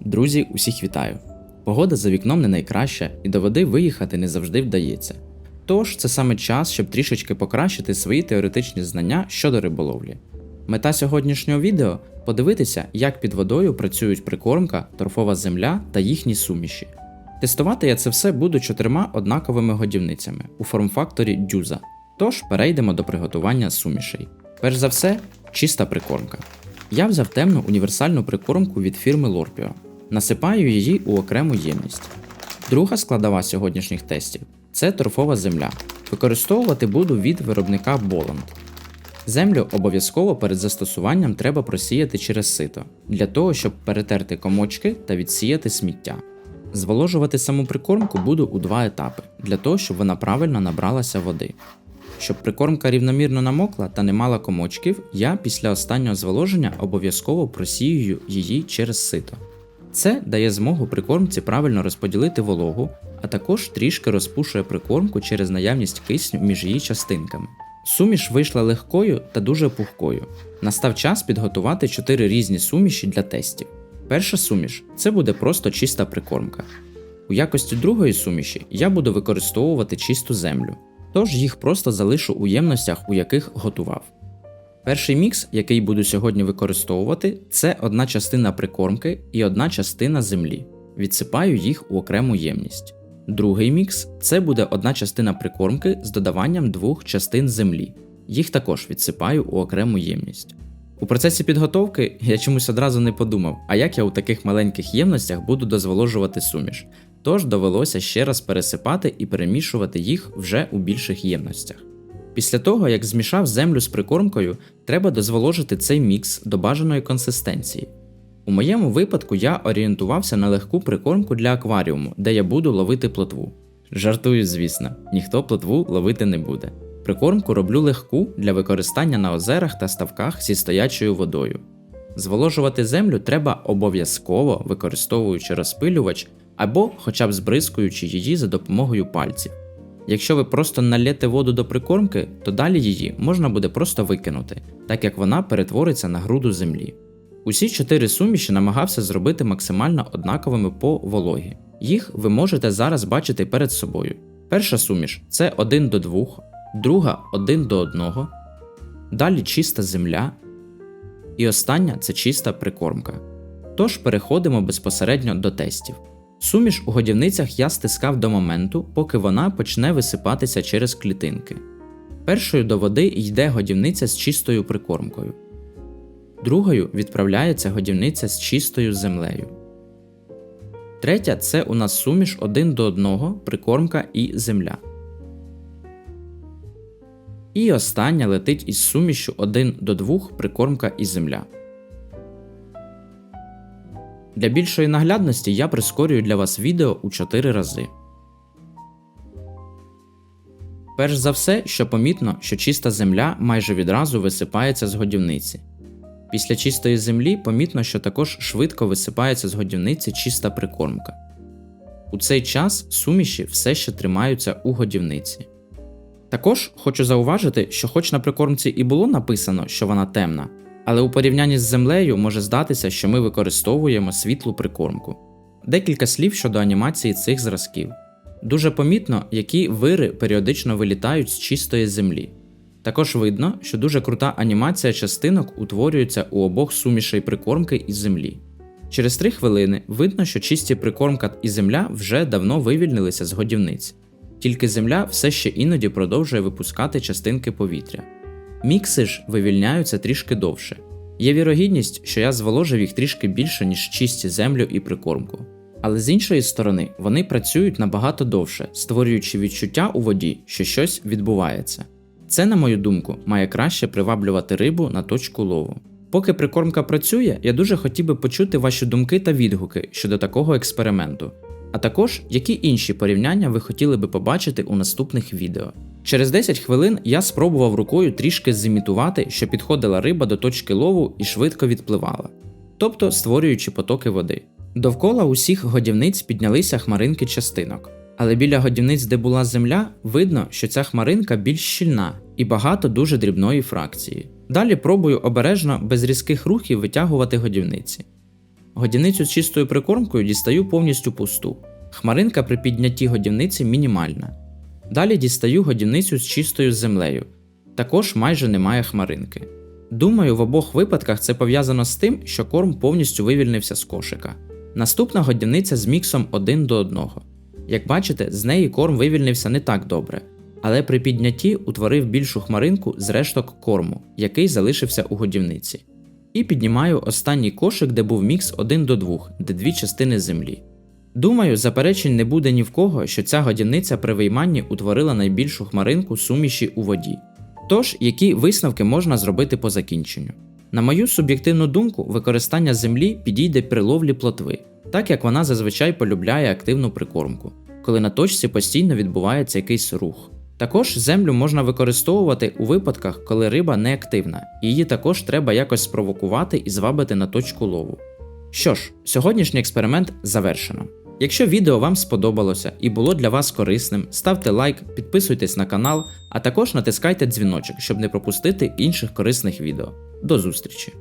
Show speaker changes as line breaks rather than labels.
Друзі, усіх вітаю! Погода за вікном не найкраща, і до води виїхати не завжди вдається. Тож це саме час, щоб трішечки покращити свої теоретичні знання щодо риболовлі. Мета сьогоднішнього відео подивитися, як під водою працюють прикормка, торфова земля та їхні суміші. Тестувати я це все буду чотирма однаковими годівницями у форм-факторі дюза. Тож перейдемо до приготування сумішей. Перш за все, чиста прикормка. Я взяв темну універсальну прикормку від фірми Lorpio. Насипаю її у окрему ємність. Друга складова сьогоднішніх тестів це торфова земля. Використовувати буду від виробника Bolland. Землю обов'язково перед застосуванням треба просіяти через сито, для того, щоб перетерти комочки та відсіяти сміття. Зволожувати саму прикормку буду у два етапи, для того, щоб вона правильно набралася води. Щоб прикормка рівномірно намокла та не мала комочків, я після останнього зволоження обов'язково просіюю її через сито. Це дає змогу прикормці правильно розподілити вологу, а також трішки розпушує прикормку через наявність кисню між її частинками. Суміш вийшла легкою та дуже пухкою. Настав час підготувати 4 різні суміші для тестів. Перша суміш це буде просто чиста прикормка. У якості другої суміші я буду використовувати чисту землю, тож їх просто залишу у ємностях, у яких готував. Перший мікс, який буду сьогодні використовувати, це одна частина прикормки і одна частина землі. Відсипаю їх у окрему ємність. Другий мікс це буде одна частина прикормки з додаванням двох частин землі. Їх також відсипаю у окрему ємність. У процесі підготовки я чомусь одразу не подумав, а як я у таких маленьких ємностях буду дозволожувати суміш. Тож довелося ще раз пересипати і перемішувати їх вже у більших ємностях. Після того, як змішав землю з прикормкою, треба дозволожити цей мікс до бажаної консистенції. У моєму випадку я орієнтувався на легку прикормку для акваріуму, де я буду ловити плотву. Жартую, звісно, ніхто плотву ловити не буде. Прикормку роблю легку для використання на озерах та ставках зі стоячою водою. Зволожувати землю треба обов'язково використовуючи розпилювач або хоча б збризкуючи її за допомогою пальців. Якщо ви просто налєте воду до прикормки, то далі її можна буде просто викинути, так як вона перетвориться на груду землі. Усі чотири суміші намагався зробити максимально однаковими по вологі. Їх ви можете зараз бачити перед собою. Перша суміш це 1 до 2, друга 1 до 1, далі чиста земля, і остання це чиста прикормка. Тож переходимо безпосередньо до тестів. Суміш у годівницях я стискав до моменту, поки вона почне висипатися через клітинки. Першою до води йде годівниця з чистою прикормкою, другою відправляється годівниця з чистою землею. Третя це у нас суміш один до одного, прикормка і земля. І остання летить із сумішю 1 до 2 прикормка і земля. Для більшої наглядності я прискорюю для вас відео у 4 рази. Перш за все, що помітно, що чиста земля майже відразу висипається з годівниці. Після чистої землі помітно, що також швидко висипається з годівниці чиста прикормка. У цей час суміші все ще тримаються у годівниці. Також хочу зауважити, що, хоч на прикормці і було написано, що вона темна, але у порівнянні з землею може здатися, що ми використовуємо світлу прикормку. Декілька слів щодо анімації цих зразків. Дуже помітно, які вири періодично вилітають з чистої землі. Також видно, що дуже крута анімація частинок утворюється у обох сумішей прикормки і землі. Через 3 хвилини видно, що чисті прикормка і земля вже давно вивільнилися з годівниць, тільки земля все ще іноді продовжує випускати частинки повітря. Мікси ж вивільняються трішки довше. Є вірогідність, що я зволожив їх трішки більше, ніж чисті землю і прикормку. Але з іншої сторони, вони працюють набагато довше, створюючи відчуття у воді, що щось відбувається. Це, на мою думку, має краще приваблювати рибу на точку лову. Поки прикормка працює, я дуже хотів би почути ваші думки та відгуки щодо такого експерименту, а також які інші порівняння ви хотіли би побачити у наступних відео. Через 10 хвилин я спробував рукою трішки зімітувати, що підходила риба до точки лову і швидко відпливала, тобто створюючи потоки води. Довкола усіх годівниць піднялися хмаринки частинок, але біля годівниць, де була земля, видно, що ця хмаринка більш щільна і багато дуже дрібної фракції. Далі пробую обережно без різких рухів витягувати годівниці. Годівницю з чистою прикормкою дістаю повністю пусту. Хмаринка при піднятті годівниці мінімальна. Далі дістаю годівницю з чистою землею. Також майже немає хмаринки. Думаю, в обох випадках це пов'язано з тим, що корм повністю вивільнився з кошика. Наступна годівниця з міксом 1 до 1. Як бачите, з неї корм вивільнився не так добре, але при піднятті утворив більшу хмаринку з решток корму, який залишився у годівниці. І піднімаю останній кошик, де був мікс 1 до 2, де дві частини землі. Думаю, заперечень не буде ні в кого, що ця годівниця при вийманні утворила найбільшу хмаринку суміші у воді. Тож, які висновки можна зробити по закінченню? На мою суб'єктивну думку, використання землі підійде при ловлі плотви, так як вона зазвичай полюбляє активну прикормку, коли на точці постійно відбувається якийсь рух. Також землю можна використовувати у випадках, коли риба не активна, і її також треба якось спровокувати і звабити на точку лову. Що ж, сьогоднішній експеримент завершено. Якщо відео вам сподобалося і було для вас корисним, ставте лайк, підписуйтесь на канал, а також натискайте дзвіночок, щоб не пропустити інших корисних відео. До зустрічі!